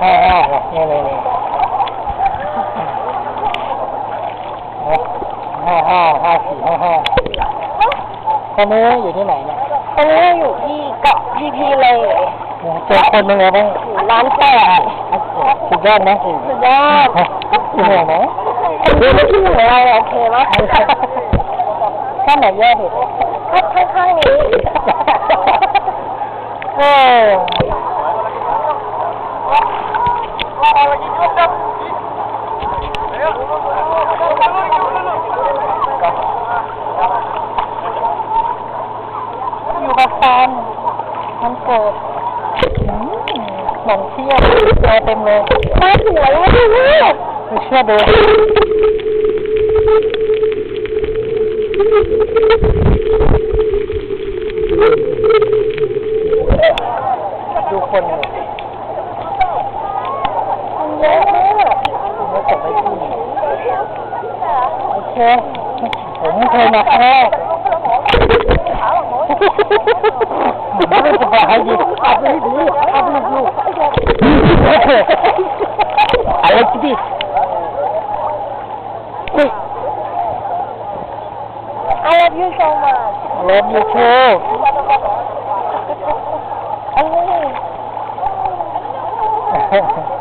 นี่นี่นี่ห้าห้าห้าสี่ห้าห้าตอนนี้อยู่ที่ไหนเนี่ยตอนนี้อยู่ที่เกาะพีพีเลยเจอคนยังไงบ้างร้านแปดสุดยอดนะสุดยอดเหนื่อยไหมดูไม่ที่ของเราโอเคไหมข้างไหนแย่ดิข้างข้างๆนี้เอออยู่กับแฟน มันเกิดอืมหนมเชี่ยวเจอเต็มเลยมาสวยมากเลยไม่เชื่อดูดูคนเนี่ยมันเยอะมากไม่จบไม่ขึ้นโอเคผมไม่เคยมาครั้งแร I like to be. Quick. I love you so much. I love you too.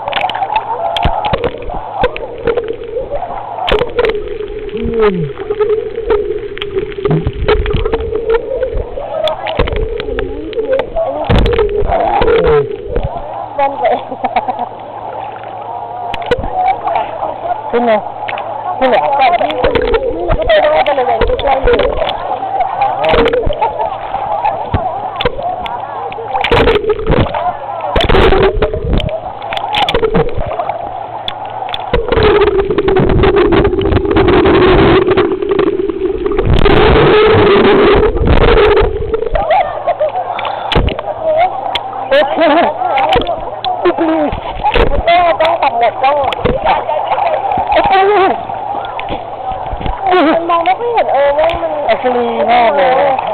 Mm. นนี้เป็นไปขึ้นเลยขึ้นเลยก็ได้เลยอย่างนี้ได้เลย โอเคปุ๊บเลย ต้องต้องตัดเน็ตต้องมันมองไม่ค่อยเห็นเออว่ามันอัศรีมากเลย